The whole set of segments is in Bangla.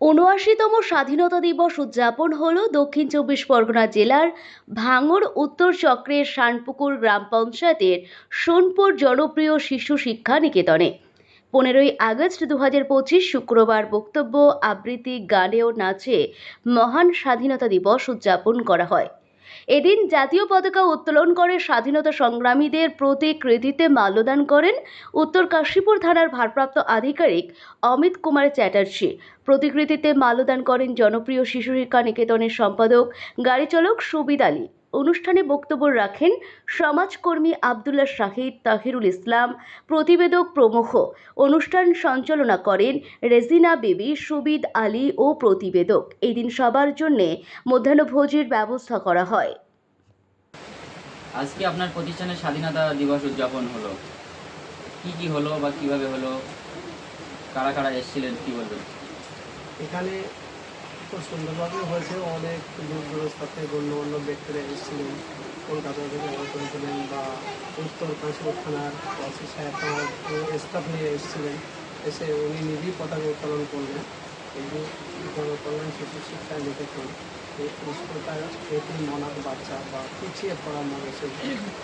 উনআশিতম স্বাধীনতা দিবস উদযাপন হলো দক্ষিণ চব্বিশ পরগনা জেলার ভাঙড় উত্তর চক্রের শানপুকুর গ্রাম পঞ্চায়েতের সোনপুর জনপ্রিয় শিশু শিক্ষা নিকেতনে। পনেরোই আগস্ট দু পঁচিশ শুক্রবার বক্তব্য, আবৃত্তি, গানে ও নাচে মহান স্বাধীনতা দিবস উদযাপন করা হয়। এদিন জাতীয় পতাকা উত্তোলন করে স্বাধীনতা সংগ্রামীদের প্রতি কৃতিত্বে মাল্যদান করেন উত্তর কাশীপুর থানার ভারপ্রাপ্ত আধিকারিক অমিত কুমার চ্যাটার্জি। প্রতিকৃতিতে মাল্যদান করেন জনপ্রিয় শিশু শিক্ষা নিকেতনের সম্পাদক, গাড়ি চালক সুবিদ আলী। অনুষ্ঠানে বক্তব্য রাখেন সমাজকর্মী আবদুল্লাহ শাহিদ তাহিরুল ইসলাম প্রতিবেদক প্রমুখ। অনুষ্ঠান সঞ্চালনা করেন রেজিনা বেবি সুবিদ আলী ও প্রতিবেদক। এই দিন সবার জন্যে মধ্যাহ্নভোজের ব্যবস্থা করা হয়। আজকে আপনার প্রতিষ্ঠানের স্বাধীনতা দিবস উদযাপন হলো। কি কি হলো বা কীভাবে হলো? কারা কারা এসেছিলেন কি বলবেন? এখানে খুব সুন্দরভাবে হয়েছে। অনেক দূর দূরস্থ থেকে গণ্যমান্য ব্যক্তিরা এসেছিলেন। কলকাতা থেকে করেছিলেন বা উত্তর কাশীপুর থানার ওসি সাহেব আমার স্টাফ নিয়ে এসেছিলেন। এসে উনি নিজেই পতাকা উত্তোলন করলেন। এই যে জনকল্যাণ শিশু শিক্ষা নিকেতন এই স্কুলটা এটি মনার বাচ্চা বা পিছিয়ে পড়া মানুষের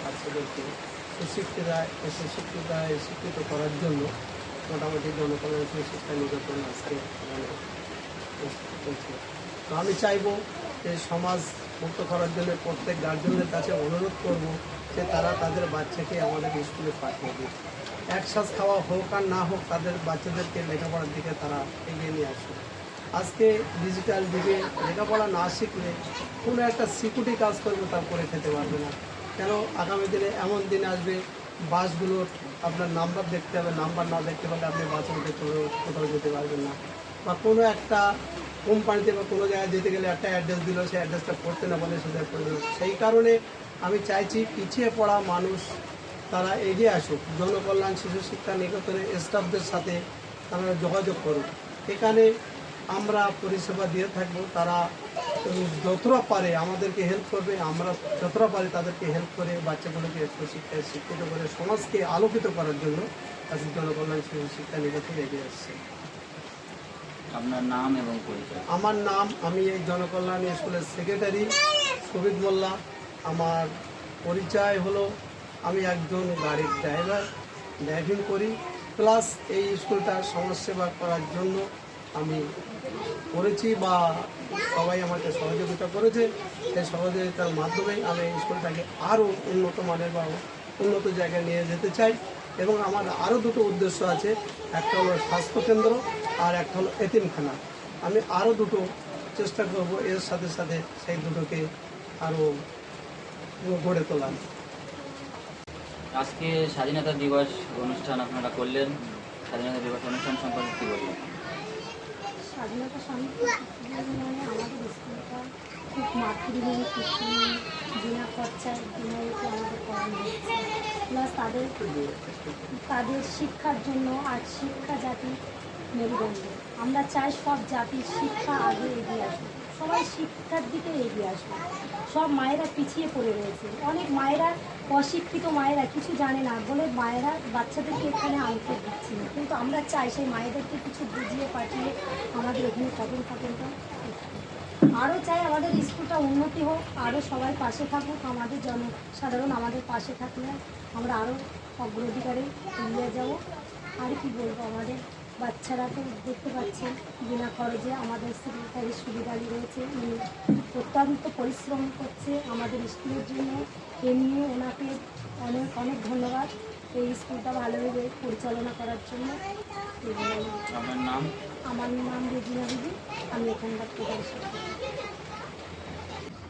বাচ্চাদেরকে সুশিক্ষিতা সুশিক্ষিতা শিক্ষিত করার জন্য মোটামুটি জনকল্যাণ শিক্ষা নিকেতন আজকে তো আমি চাইব যে সমাজ মুক্ত করার জন্য প্রত্যেক গার্জেনদের কাছে অনুরোধ করব যে তারা তাদের বাচ্চাকে আমাদের স্কুলে পাঠিয়ে দিক। একসাথ খাওয়া হোক আর না হোক, তাদের বাচ্চাদেরকে লেখাপড়ার দিকে তারা এগিয়ে নিয়ে আসুক। আজকে ডিজিটাল যুগে লেখাপড়া না শিখলে কোনো একটা সিকিউরিটি কাজ করবে তা করে খেতে পারবে না। কেন? আগামী দিনে এমন দিন আসবে বাসগুলোর আপনার নাম্বার দেখতে হবে নাম্বার না দেখতে পারলে আপনি বাসে উঠে কোথাও কোথাও যেতে পারবেন না। বা কোনো একটা কোম্পানিতে বা কোনো জায়গায় যেতে গেলে একটা অ্যাড্রেস দিল, সেই অ্যাড্রেসটা পড়তে না বলে সেটা পড়ে দিল সেই কারণে আমি চাইছি পিছিয়ে পড়া মানুষ তারা এগিয়ে আসুক। জনকল্যাণ শিশু শিক্ষা নিকেতনের স্টাফদের সাথে তারা যোগাযোগ করুক। এখানে আমরা পরিষেবা দিয়ে থাকব, তারা যতটা পারে আমাদেরকে হেল্প করবে, আমরা যতটা পারি তাদেরকে হেল্প করে বাচ্চাগুলোকে শিক্ষায় শিক্ষিত করে সমাজকে আলোকিত করার জন্য আজকে জনকল্যাণ শিশু শিক্ষা নিকেতন এগিয়ে আসছে। আপনার নাম এবং পরিচয়। আমার নাম আমি এই জনকল্যাণ স্কুলের সেক্রেটারি সুবিদ মোল্লা। আমার পরিচয় হলো, আমি একজন গাড়ির ড্রাইভার ড্রাইভিং করি। প্লাস এই স্কুলটার সমাজসেবা করার জন্য আমি করেছি বা সবাই আমাকে সহযোগিতা করেছে। সেই সহযোগিতার মাধ্যমে আমি এই স্কুলটাকে আরও উন্নত মানের বা উন্নত জায়গায় নিয়ে যেতে চাই। এবং আমার আরও দুটো উদ্দেশ্য আছে। একটা হলো স্বাস্থ্যকেন্দ্র আর একটা হলো এতিমখানা। আমি আরও দুটো চেষ্টা করব এর সাথে সাথে সেই দুটোকে আরও গড়ে তোলার। আজকে স্বাধীনতা দিবস অনুষ্ঠান আপনারা করলেন। স্বাধীনতা দিবস অনুষ্ঠান সম্পর্কে কী বলবেন? স্বাধীনতা সংগ্রামী মানে আমাদের স্কুলটা খুব মাতৃভূমি কৃষি বিনা খরচায় বিনা ইয়েতে আমাদের করানো হচ্ছে। প্লাস তাদের তাদের শিক্ষার জন্য আর শিক্ষা জাতি মেরুদণ্ড। আমরা চাই সব জাতির শিক্ষা আগে এগিয়ে আসুক। সবাই শিক্ষার দিকে এগিয়ে আসুক। সব মায়েরা পিছিয়ে পড়ে রয়েছে। অনেক মায়েরা, অশিক্ষিত মায়েরা কিছু জানে না, বলে মায়েরা বাচ্চাদেরকে এখানে আনতে দিচ্ছে না। কিন্তু আমরা চাই সেই মায়েদেরকে কিছু বুঝিয়ে পাঠিয়ে আমাদের এখানে কদম কাপড়টা আরও চাই আমাদের স্কুলটা উন্নতি হোক, আরও সবাই পাশে থাকুক, আমাদের জনসাধারণ আমাদের পাশে থাকলে আমরা আরও অগ্রাধিকারে এগিয়ে যাব। আর কি বলব, আমাদের বাচ্চারা তো দেখতে পাচ্ছেন, বিনা খরচে আমাদের সেক্রেটারি সুবিধা রয়েছে। উনি অত্যন্ত পরিশ্রম করছে আমাদের স্কুলের জন্য। এমনি ওনাকে অনেক অনেক ধন্যবাদ। এই স্কুলটা ভালোভাবে পরিচালনা করার জন্য। এবং নাম? আমার নাম রেজিনা দিদি, আমি এখানকার প্রধান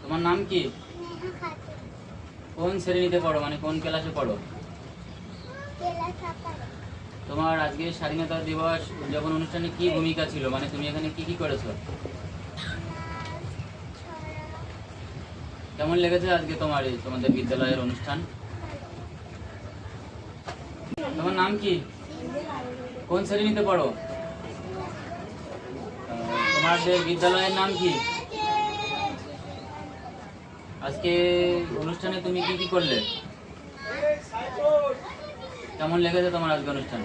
তোমার নাম কি? কোন শ্রেণীতে পড়ো? মানে কোন ক্লাসে পড়ো? তোমার আজকে স্বাধীনতা দিবস উদযাপন অনুষ্ঠানে কি ভূমিকা ছিল? মানে তুমি এখানে কি কি করেছ? কেমন লেগেছে আজকে তোমার তোমাদের বিদ্যালয়ের অনুষ্ঠান? তোমার নাম কি? কোন শ্রেণীতে পড়ো? তোমাদের বিদ্যালয়ের নাম কি? আজকে অনুষ্ঠানে তুমি কি কি করলে? কেমন লেগেছে তোমার আজকে অনুষ্ঠান?